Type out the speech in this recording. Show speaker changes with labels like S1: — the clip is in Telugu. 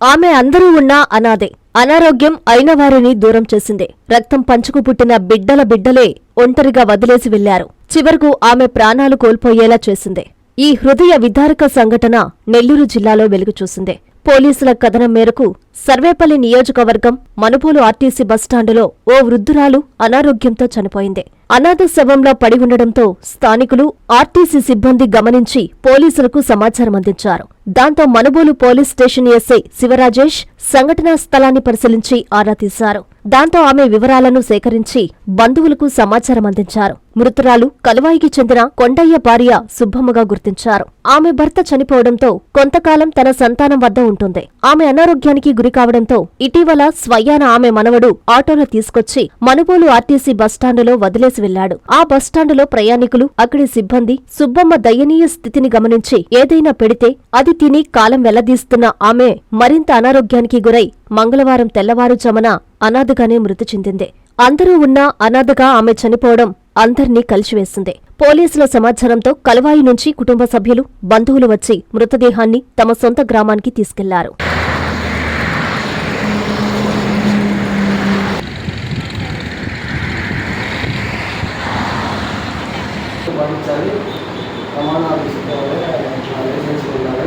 S1: ఆమె అందరూ ఉన్నా అనాదే. అనారోగ్యం అయిన వారిని దూరం చేసింది. రక్తం పంచుకు పుట్టిన బిడ్డల బిడ్డలే ఒంటరిగా వదిలేసి వెళ్ళారు చివరకు ఆమె ప్రాణాలు కోల్పోయేలా చేసింది. ఈ హృదయ విదారక సంఘటన నెల్లూరు జిల్లాలో వెలుగుచూసింది పోలీసుల కథనం మేరకు సర్వేపల్లి నియోజకవర్గం మనుపోలు ఆర్టీసీ బస్టాండులో ఓ వృద్ధురాలు అనారోగ్యంతో చనిపోయింది. అనాథ శవంలో పడి ఉండడంతో స్థానికులు ఆర్టీసీ సిబ్బంది గమనించి పోలీసులకు సమాచారం అందించారు. దాంతో Manubolu police station SI Shivarajesh సంఘటనా స్థలాన్ని పరిశీలించి ఆరా తీశారు. దాంతో ఆమె వివరాలను సేకరించి బంధువులకు సమాచారం అందించారు. మృతురాలు కలువాయికి చెందిన కొండయ్య భార్య సుబ్బమ్మగా గుర్తించారు. ఆమె భర్త చనిపోవడంతో కొంతకాలం తన సంతానం వద్ద ఉంటుంది. ఆమె అనారోగ్యానికి గురి కావడంతో ఇటీవల స్వయాన ఆమె మనవడు ఆటోలో తీసుకొచ్చి మనుబోలు ఆర్టీసీ బస్టాండులో వదిలేసి వెళ్ళాడు ఆ బస్టాండులో ప్రయాణికులు అక్కడి సిబ్బంది సుబ్బమ్మ దయనీయ స్థితిని గమనించి ఏదైనా పెడితే అది తిని కాలం వెల్లదీస్తున్న ఆమె మరింత అనారోగ్యానికి గురై మంగళవారం తెల్లవారుజామున అనాథగానే మృతి చెందింది. అందరూ ఉన్నా అనాథగా ఆమె చనిపోవడం అందర్నీ కలిసివేసింది. పోలీసుల సమాచారంతో కలవాయి నుంచి కుటుంబ సభ్యులు బంధువులు వచ్చి మృతదేహాన్ని తమ సొంత గ్రామానికి
S2: తీసుకెళ్ళారు. ప్రమాణాలు తీసుకోవాలి. లైసెన్స్ ఉండాలి